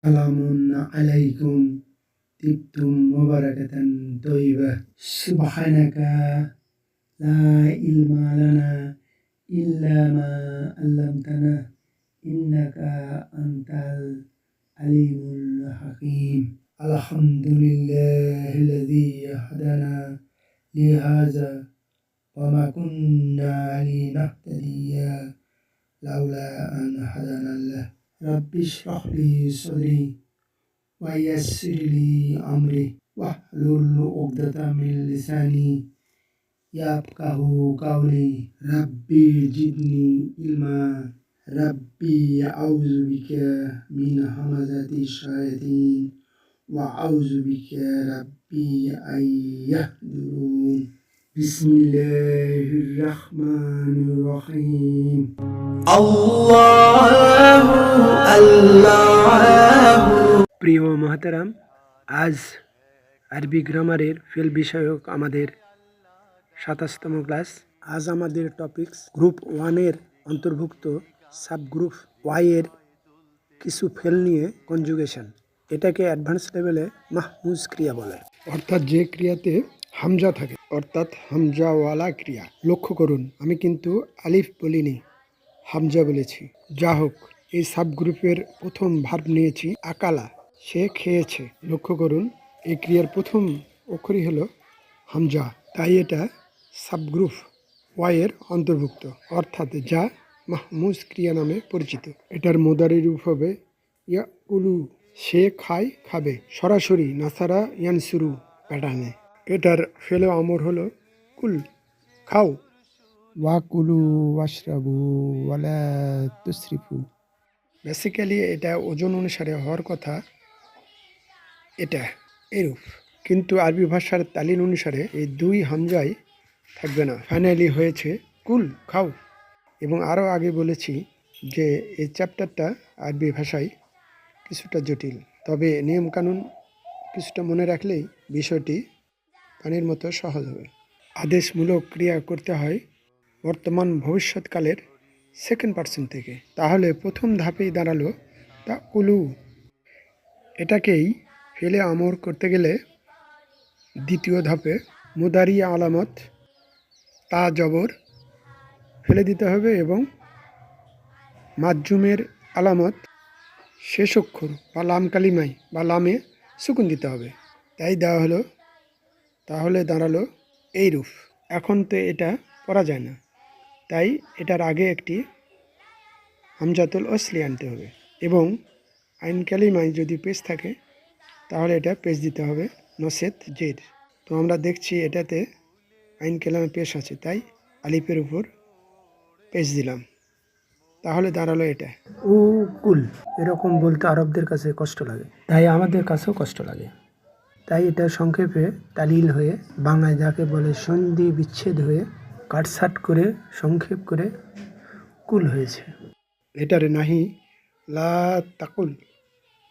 سلام عليكم. طبتم مباركة طيبة. سبحانك لا علم لنا إلا ما علمتنا. إنك أنت العليم الحكيم. الحمد لله الذي هدانا لهذا وما كنا لنهتدي لولا أن هدانا الله رب اشرح لي صدري ويسر لي أمري واحلل عقدة من لساني يفقه قولي ربي زدني علما ربي أعوذ بك من همزة الشياطين وأعوذ بك ربي أن يحضرون بسم الله الرحمن الرحيم الله الله প্রিয় মহাতারাম আজ আরবি গ্রামারের ফেল বিষয়ক আমাদের সাতাশতম ক্লাস আজ আমাদের টপিকস গ্রুপ ওয়ানের অন্তর্ভুক্ত সাব গ্রুপ ওয়াইয়ের কিছু ফেল নিয়ে কনজুগেশন এটাকে অ্যাডভান্স লেভেলে মাহমুজ ক্রিয়া বলে অর্থাৎ যে ক্রিয়াতে হামজা থাকে অর্থাৎ হামজাওয়ালা ক্রিয়া। লক্ষ্য করুন, আমি কিন্তু আলিফ বলিনি, হামজা বলেছি। যা হোক, এই সাবগ্রুপের প্রথম ভার্ব নিয়েছি আকালা। সে খেয়েছে। লক্ষ্য করুন, এই ক্রিয়ার প্রথম অক্ষরই হলো হামজা। তাই এটা সাবগ্রুপ ওয়াইয়ের অন্তর্ভুক্ত, অর্থাৎ যা মাহমুজ ক্রিয়া নামে পরিচিত। এটার মোদারি রূপ হবে ইয়া উলু সে খায়, খাবে। সরাসরি নাসারা ইয়ানসুরু প্যাটার্নে। এটার ফেলে আমর হলো কুল। খাও। ওয়াকুলু ওয়াশরাবু ওয়ালা তুসরিফু বেসিক্যালি এটা ওজন অনুসারে হওয়ার কথা। এটা এরূপ। কিন্তু আরবি ভাষার তালিন অনুসারে এই দুই হামজাই থাকবে না। ফাইনালি হয়েছে কুল খাও। এবং আরও আগে বলেছি যে এই চ্যাপ্টারটা আরবি ভাষায় কিছুটা জটিল। তবে নিয়মকানুন কিছুটা মনে রাখলেই বিষয়টি পানির মতো সহজ হবে। আদেশমূলক ক্রিয়া করতে হয় বর্তমান ভবিষ্যৎকালের সেকেন্ড পার্সন থেকে। তাহলে প্রথম ধাপেই দাঁড়াল তা উলু এটাকেই ফেলে আমর করতে গেলে দ্বিতীয় ধাপে মুদারি আলামত, তা জবর ফেলে দিতে হবে এবং মাজুমের আলামত শেষ অক্ষর বা লাম কালিমাই বা লামে সুকুন দিতে হবে। তাই দেওয়া হলো তাহলে দাঁড়াল এই রূপ। এখন তো এটা পড়া যায় না। তাই এটার আগে একটি হামজাতুল অসলি আনতে হবে এবং আইন কালিমায় যদি পেজ থাকে, তাহলে এটা পেজ দিতে হবে নসেদ জের। তো আমরা দেখছি এটাতে আইন কালামে পেশ আছে, তাই আলিফের উপর পেজ দিলাম। তাহলে দাঁড়াল এটা। উ কুল, এরকম বলতে আরবদের কাছে কষ্ট লাগে। তাই আমাদের কাছেও কষ্ট লাগে। তাই এটা সংক্ষেপে তালিল হয়ে বাংলায় যাকে বলে সন্ধি বিচ্ছেদ হয়ে কাটসাট করে সংক্ষেপ করে কুল হয়েছে। এটার নাহি, লা তাকুল,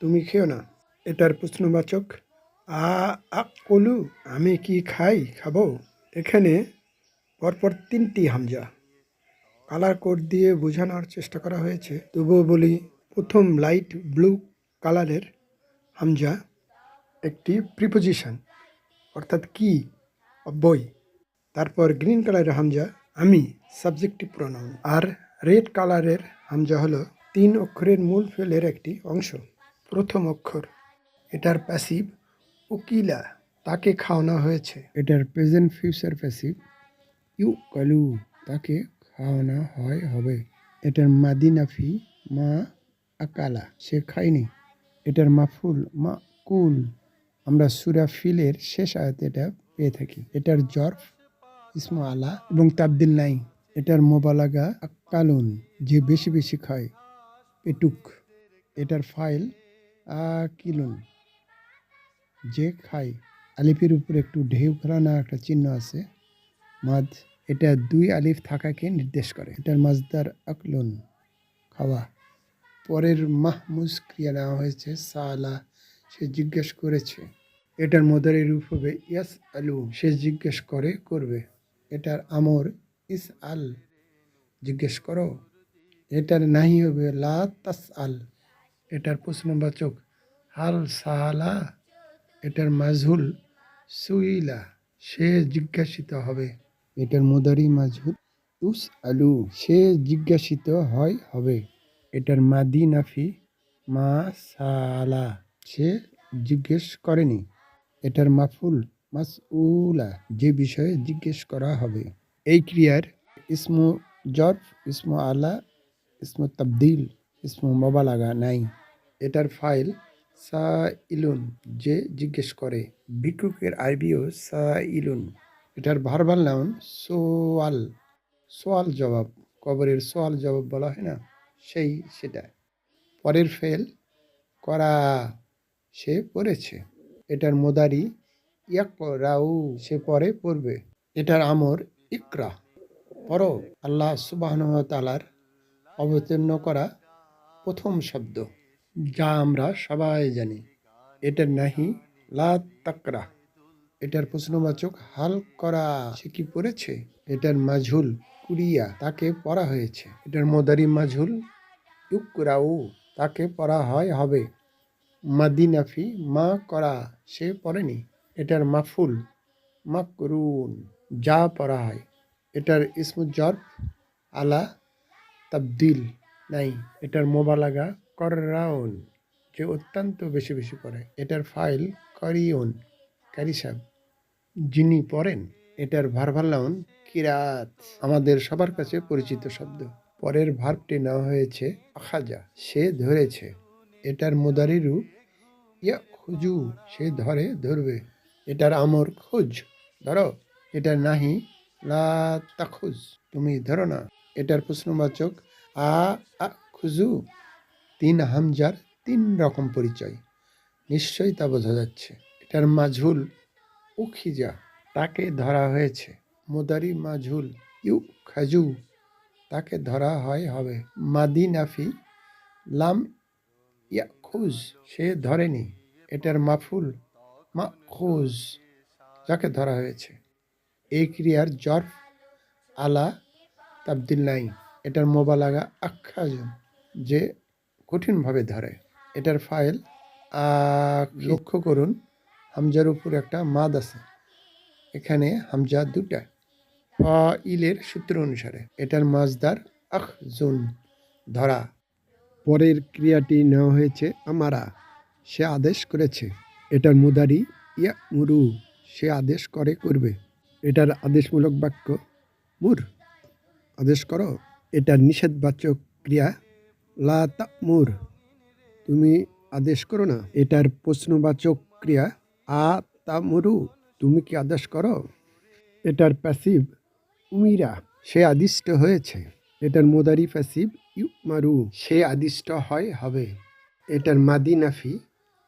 তুমি খেও না। এটার প্রশ্নবাচক, আ আকলু, আমি কি খাই, খাব? এখানে পরপর তিনটি হামজা। কালার কোড দিয়ে বোঝানোর চেষ্টা করা হয়েছে। তবুও বলি, প্রথম লাইট ব্লু কালারের হামজা একটি প্রিপোজিশন অর্থাৎ কি বই। তারপর গ্রিন কালারের হামজা, আমি সাবজেক্টিভ প্রনাউন আর রেড কালারের হামজা হলো তিন অক্ষরের মূল ফেলের একটি অংশ, প্রথম অক্ষর। এটার প্যাসিভ উকিলা, তাকে খাওয়ানো হয়েছে। এটার প্রেজেন্ট ফিউচার প্যাসিভ ইউ কালু তাকে খাওয়ানো হয় হবে। এটার মাদিনাফি মা আকালা, সে খায়নি। এটার মাফুল, মা কুল। আমরা সুরা ফিলের শেষ আয়াতে এটা পেয়ে থাকি। এটার জর্ফ, ইসমা আলা এবং তাবদিল নাই, এটার মোবালাগা আকালুন যে বেশি বেশি খায়, পেটুক। এটার ফাইল আকিলুন, যে খায়। আলিফের উপর একটু ঢেউ খেলানো একটা চিহ্ন আছে। মাদ, এটা দুই আলিফ থাকাকে নির্দেশ করে। এটার মাজদার আকলুন, খাওয়া। পরের মাহমুজ ক্রিয়া নেওয়া হয়েছে, সালা। সে জিজ্ঞেস করেছে এটার মদারি রূপ হবে ইয়াস আলু। সে জিজ্ঞেস করে, করবে। এটার আমর ইস আল। জিজ্ঞেস করো। এটার নাহি হবে লা তাস আল। এটার প্রশ্নবাচক, হাল সাহালা। এটার মাজহুল, সুইলা। সে জিজ্ঞাসিত হবে। এটার মোদারি মাজহুল, উস আলু। সে জিজ্ঞাসিত হয়, হবে। এটার মাদি নাফি, মা সালা। সে জিজ্ঞেস করেনি। এটার মাফুল, মাসউলা, যে বিষয়ে জিজ্ঞেস করা হবে। এই ক্রিয়ার ইসমু জরফ, ইসমু আলা, ইসমু তাবদিল, ইসমু মোবালাগা নাই। এটার ফাইল সা ইলুন যে জিজ্ঞেস করে। ভিক্ষুকের আরবিও সা ইলুন এটার ভারবাল নাউন সোয়াল। সোয়াল জবাব, কবরের সোয়াল জবাব বলা হয় না? সেই সেটা। পরের ফেল, করা। সে পড়েছে। এটার মোদারি ইয়াক রাউ সে পরে পড়বে। এটার আমর ইকরা। পড়ো, আল্লাহ সুবাহ তালার অবতীর্ণ করা প্রথম শব্দ। যা আমরা সবাই জানি। এটার নাহি, লা তাকরা। এটার প্রশ্নবাচক, হাল করা। সে কি পড়েছে? এটার মাঝুল কুরিয়া। তাকে পড়া হয়েছে। এটার মোদারি মাঝুল ইউকরাউ তাকে পড়া হয়, হবে। মাদিনাফি মা করা সে পড়েনি। এটার মাফুল, মাকরুন, যা পড়া হয়। এটার ইসমুজর্ফ আলা তাবদিল নাই। এটার মোবালাগা কররাউন, যে অত্যন্ত বেশি বেশি পড়ে। এটার ফাইল করিউন ক্যারিসাব যিনি পড়েন। এটার ভারভাল্লাউন কিরাত, আমাদের সবার কাছে পরিচিত শব্দ। পরের ভার্বটি নেওয়া হয়েছে আখাজা সে ধরেছে। এটার মোদারি রূপ, ইয়া খুজু, সে ধরে ধরবে। এটার আমর খোঁজ, ধরো এটার নাহি, লা তুমি ধরো না। এটার প্রশ্নবাচক, আ আ, খুজু, তিন হামজার তিন রকম পরিচয়। নিশ্চয়ই তা বোঝা যাচ্ছে। এটার মাঝুল উখিজা, তাকে ধরা হয়েছে। মোদারি মাঝুল ইউ খাজু, তাকে ধরা হয় হবে মাদি নাফি লাম ইয়া খুজ সে ধরেনি। এটার মাফুল মা খুজ যাকে ধরা হয়েছে। এই ক্রিয়ার জর্ফ আলা তাবদিল নাই। এটার মোবালাগা আখ্যাজন, যে কঠিনভাবে ধরে। এটার ফাইল লক্ষ্য করুন, হামজার উপর একটা মাদ আছে। এখানে হামজা দুটা। ইলের সূত্র অনুসারে এটার মাজদার আখ জুন ধরা। পরের ক্রিয়াটি নেওয়া হয়েছে আমারা। সে আদেশ করেছে। এটার মুদারি ইয়া মুরু। সে আদেশ করে করবে। এটার আদেশমূলক বাক্য মুর। আদেশ করো এটার নিষেধবাচক ক্রিয়া। লা তা মুর তুমি আদেশ করো না। এটার প্রশ্নবাচক ক্রিয়া। আ তা মুরু তুমি কি আদেশ করো? এটার প্যাসিভ উমিরা। সে আদিষ্ট হয়েছে। এটার মোদারি ইউ মারু সে আদিষ্ট হয় হবে। এটার মাদি নাফি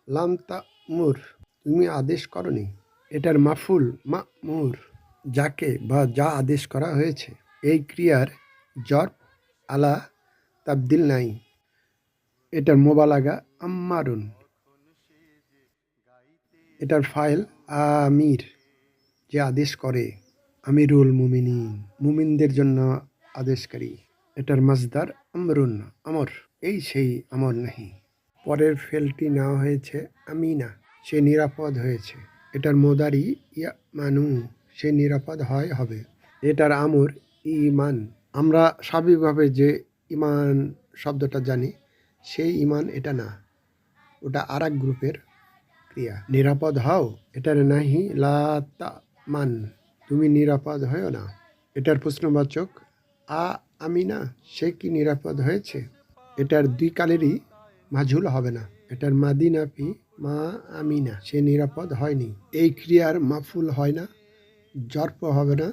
লাম তা মুর তুমি আদেশ করনি। এটার মাফুল মা মুর যাকে বা যা আদেশ করা হয়েছে। এই ক্রিয়ার জর্ব আলা তাবদিল নাই। এটার মোবালাগা আম্মারুন। এটার ফাইল আমির। যে আদেশ করে। আমিরুল মুমিনিন। মুমিনদের জন্য আদেশকারী। এটার মাজদার আমরুন আমর। এই সেই আমর নাহি। পরের ফেলটি নেওয়া হয়েছে আমিনা সে নিরাপদ হয়েছে। এটার মোদারি ইয়া মানু সে নিরাপদ হয়, হবে। এটার আমর ইমান। আমরা স্বাভাবিকভাবে যে ইমান শব্দটা জানি, সেই ইমান এটা না। ওটা আর গ্রুপের ক্রিয়া। নিরাপদ হও, এটার নাহি লা মান তুমি নিরাপদ হও না। এটার প্রশ্নবাচক আ আমিনা, সে কি নিরাপদ হয়েছে? এটার দুই কালেরই মাঝুল হবে না। এটার মাদি নাফি মা আমিনা, সে নিরাপদ হয়নি। এই ক্রিয়ার মাফুল হয় না, জর্প হবে না,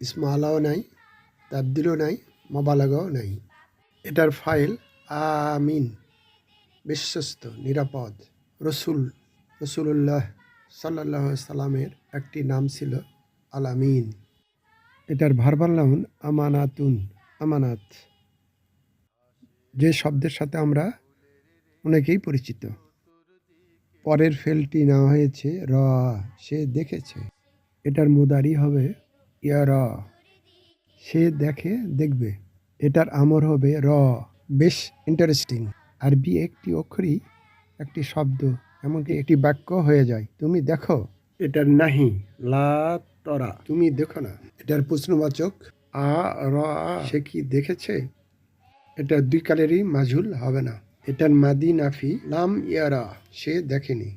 ইসমালাও নাই, তাবদিলও নাই, মবালাগাও নাই। এটার ফাইল আমিন, বিশ্বস্ত, নিরাপদ। রসুল রসুল্লাহ সাল্লাহ সাল্লামের একটি নাম ছিল আলামিন এটার ভারবাল নাম আমানাতুন, আমানাত। যে শব্দের সাথে আমরা অনেকেই পরিচিত। পরের ফেলটি নেওয়া হয়েছে, র, সে দেখেছে। এটার মুদারি হবে, ইয়া র। সে দেখে, দেখবে। এটার আমর হবে, র। বেশ ইন্টারেস্টিং আরবি একটি অক্ষরই একটি শব্দ, এমনকি একটি বাক্য হয়ে যায়। তুমি দেখো, এটার নাহি, লা তরা। তুমি দেখো না, এটার প্রশ্নবাচক, আ, র। সে কি দেখেছে? এটা দুই কালেরই মাঝুল হবে না। এটার মাদি নাফি, লাম ইয়ারা, সে দেখেনি।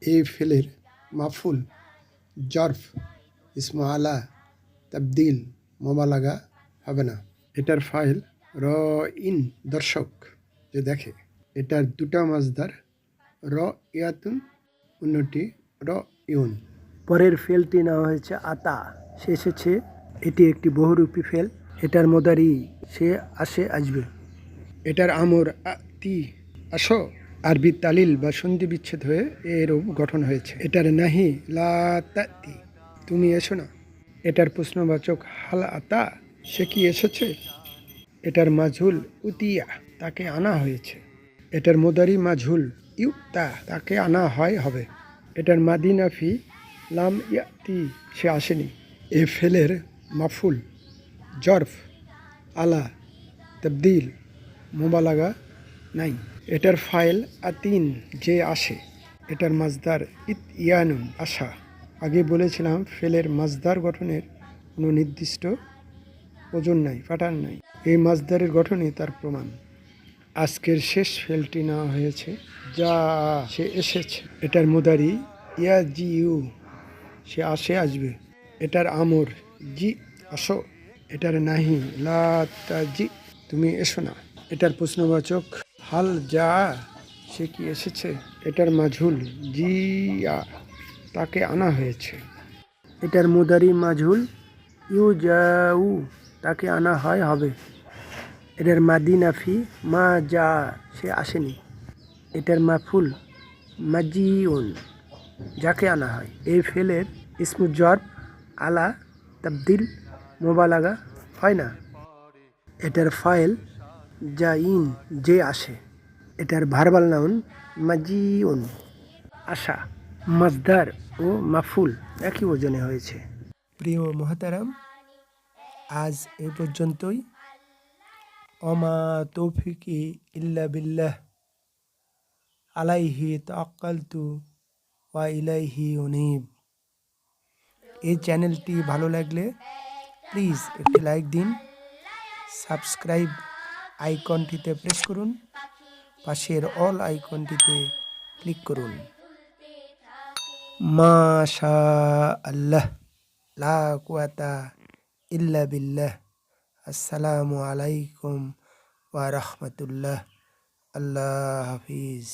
এই ফেলের মাফুল, জরফ ইসমা আলা তাবদিল মোবালাগা হবে না। এটার ফাইল, র, ইন, দর্শক, যে দেখে। এটার দুটা মাজদার, র, ইয়াতুন, অন্যটি, র, ইউন। পরের ফেলটি নেওয়া হয়েছে আতা। সে এসেছে এটি একটি বহুরূপী ফেল। এটার মোদারি সে আসে আসবে। এটার আমর তি আসো। আরবি তালিল বা সন্ধি বিচ্ছেদ হয়ে এরূপ গঠন হয়েছে। এটার নাহি লা তুমি এসো না। এটার প্রশ্নবাচক হাল আতা, সে কি এসেছে? এটার মাঝুল উতিয়া, তাকে আনা হয়েছে। এটার মোদারি মাঝুল ইউতা, তাকে আনা হয় হবে। এটার মাদিনাফি লাম ইয়াতি, সে আসেনি। এ ফেলের মাফুল, জরফ, আলা, তবদিল, মোবালাগা নাই। এটার ফাইল আতিন, যে আসে। এটার মাজদার ইত ইয়ানুন, আশা। আগে বলেছিলাম, ফেলের মাজদার গঠনের কোনো নির্দিষ্ট ওজন নাই, প্যাটার্ন নাই। এই মাজদারের গঠনই তার প্রমাণ। আজকের শেষ ফেলটি নেওয়া হয়েছে। যা সে এসেছে। এটার মুদারি ইয়া ইউ সে আসে আসবে। এটার আমর, জি, আসো। এটার নাহি, লা জি তুমি এসো না। এটার প্রশ্নবাচক, হাল যা, সে কি এসেছে? এটার মাঝুল জি তাকে আনা হয়েছে। এটার মোদারি মাঝুল ইউ যাউ তাকে আনা হয়, হবে। এটার মাদিনাফি মা যা, সে আসেনি। এটার মাফুল, মাজিউন। যাকে আনা হয়। এই ফেলের ইসমুজর আলা তাবদিল মোবালাগা, হয় না? এটার ফাইল যা ইন যে আসে, এটার ভার্বাল নাউন মাজিউন। আশা, মাজদার ও মাফুল একই ওজনে হয়েছে। প্রিয় মহাতারাম, আজ এ পর্যন্তই। অমা তৌফিকি ইল্লা বিল্লাহ। আলাইহি তাক্কালতু ওয়া উনিব এই চ্যানেলটি ভালো লাগলে প্লিজ একটি লাইক দিন, সাবস্ক্রাইব আইকনটিতে প্রেস করুন, পাশের অল আইকনটিতে ক্লিক করুন। মাশা আল্লাহ লা কুয়াতা ইল্লা বিল্লাহ। আসসালামু আলাইকুম ওয়া রাহমাতুল্লাহ। আল্লাহ হাফিজ।